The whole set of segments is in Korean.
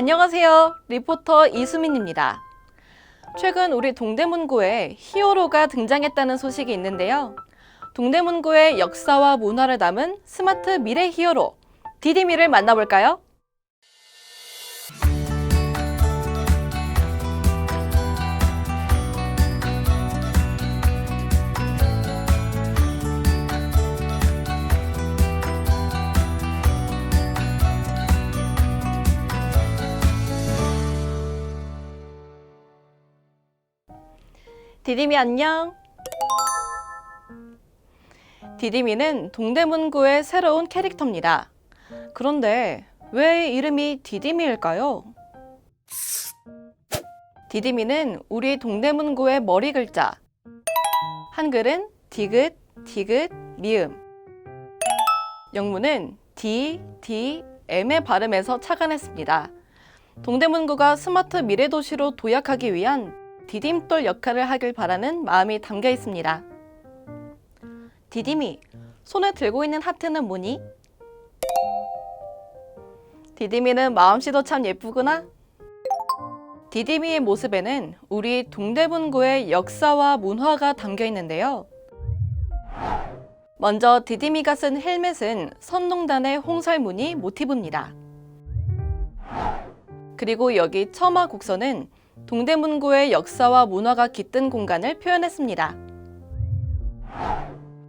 안녕하세요. 리포터 이수민입니다. 최근 우리 동대문구에 히어로가 등장했다는 소식이 있는데요. 동대문구의 역사와 문화를 담은 스마트 미래 히어로 디디미를 만나볼까요? 디디미 안녕. 디디미는 동대문구의 새로운 캐릭터입니다. 그런데 왜 이름이 디디미일까요? 디디미는 우리 동대문구의 머리 글자. 한글은 디귿, 디귿, 미음. 영문은 D, D, M의 발음에서 착안했습니다. 동대문구가 스마트 미래 도시로 도약하기 위한 디딤돌 역할을 하길 바라는 마음이 담겨 있습니다. 디디미, 손에 들고 있는 하트는 뭐니? 디디미는 마음씨도 참 예쁘구나. 디디미의 모습에는 우리 동대문구의 역사와 문화가 담겨 있는데요. 먼저 디디미가 쓴 헬멧은 선농단의 홍설무늬 모티브입니다. 그리고 여기 처마 곡선은 동대문구의 역사와 문화가 깃든 공간을 표현했습니다.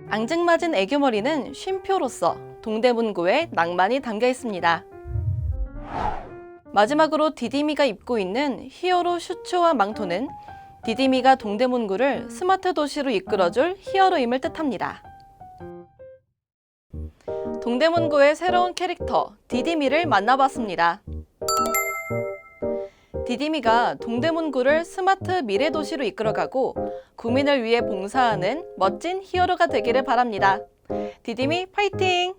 앙증맞은 애교머리는 쉼표로서 동대문구의 낭만이 담겨 있습니다. 마지막으로 디디미가 입고 있는 히어로 슈츠와 망토는 디디미가 동대문구를 스마트 도시로 이끌어줄 히어로임을 뜻합니다. 동대문구의 새로운 캐릭터 디디미를 만나봤습니다. 디디미가 동대문구를 스마트 미래 도시로 이끌어가고 구민을 위해 봉사하는 멋진 히어로가 되기를 바랍니다. 디디미 파이팅!